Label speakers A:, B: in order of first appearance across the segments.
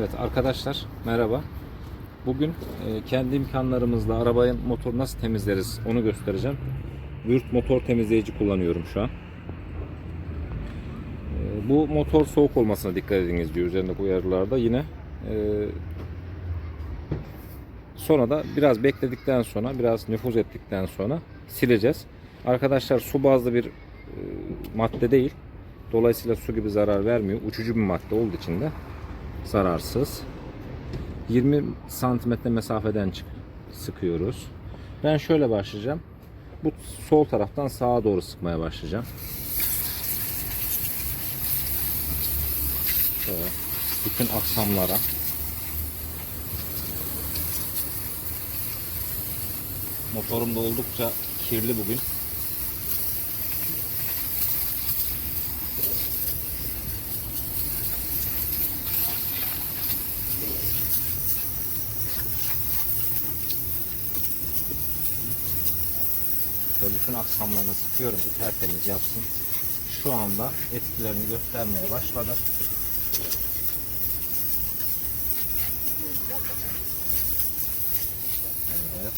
A: Evet arkadaşlar merhaba. Bugün e, kendi imkanlarımızla arabanın motoru nasıl temizleriz onu göstereceğim. Wirt motor temizleyici kullanıyorum şu an. E, Bu motor soğuk olmasına dikkat ediniz diyor üzerindeki uyarılarda. Yine e, sonra da biraz bekledikten sonra biraz nüfuz ettikten sonra sileceğiz. Arkadaşlar su bazlı bir madde değil. Dolayısıyla su gibi zarar vermiyor. Uçucu bir madde olduğu için de zararsız. 20 santimetre mesafeden çık sıkıyoruz. Ben şöyle başlayacağım. Bu sol taraftan sağa doğru sıkmaya başlayacağım. Şöyle bütün aksamlara. Motorum da oldukça kirli bugün. Ve bütün aksamlarını sıkıyorum ki tertemiz yapsın. Şu anda etkilerini göstermeye başladı. Evet.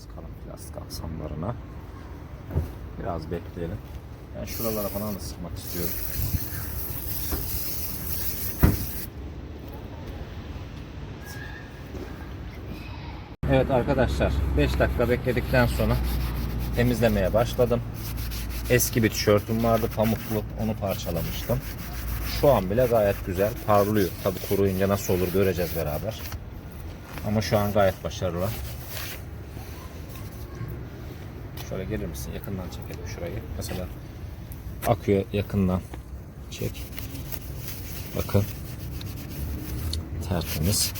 A: Sıkalım plastik aksamlarına. Biraz bekleyelim. Ben şuralara falan da sıkmak istiyorum. Evet arkadaşlar 5 dakika bekledikten sonra temizlemeye başladım. Eski bir tişörtüm vardı pamuklu onu parçalamıştım. Şu an bile gayet güzel parlıyor. Tabi kuruyunca nasıl olur göreceğiz beraber. Ama şu an gayet başarılı. Şöyle gelir misin? Yakından çekelim şurayı. Mesela akıyor yakından. Çek. Bakın. Tertemiz.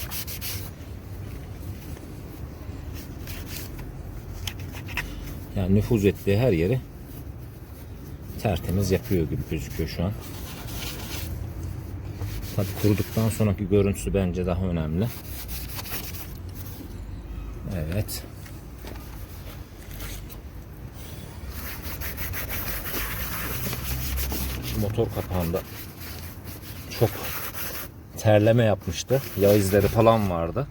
A: Yani nüfuz ettiği her yeri tertemiz yapıyor gibi gözüküyor şu an. Tabi kuruduktan sonraki görüntüsü bence daha önemli. Evet. Motor kapağında çok terleme yapmıştı. Yağ izleri falan vardı.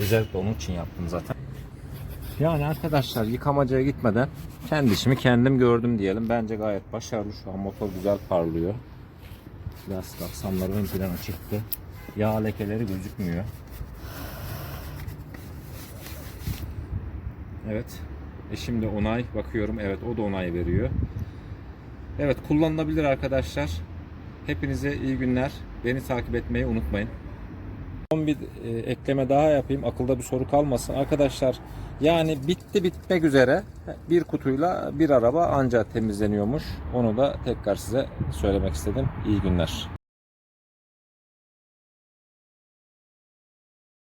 A: Özellikle onun için yaptım zaten. Yani arkadaşlar yıkamacaya gitmeden kendi işimi kendim gördüm diyelim. Bence gayet başarılı şu an motor güzel parlıyor. Plastik aksamları ön plana çıktı. Yağ lekeleri gözükmüyor. Evet. E şimdi onay bakıyorum. Evet o da onay veriyor. Evet kullanılabilir arkadaşlar. Hepinize iyi günler. Beni takip etmeyi unutmayın. Son bir e, ekleme daha yapayım. Akılda bir soru kalmasın. Arkadaşlar yani bitti bitmek üzere bir kutuyla bir araba anca temizleniyormuş. Onu da tekrar size söylemek istedim. İyi günler.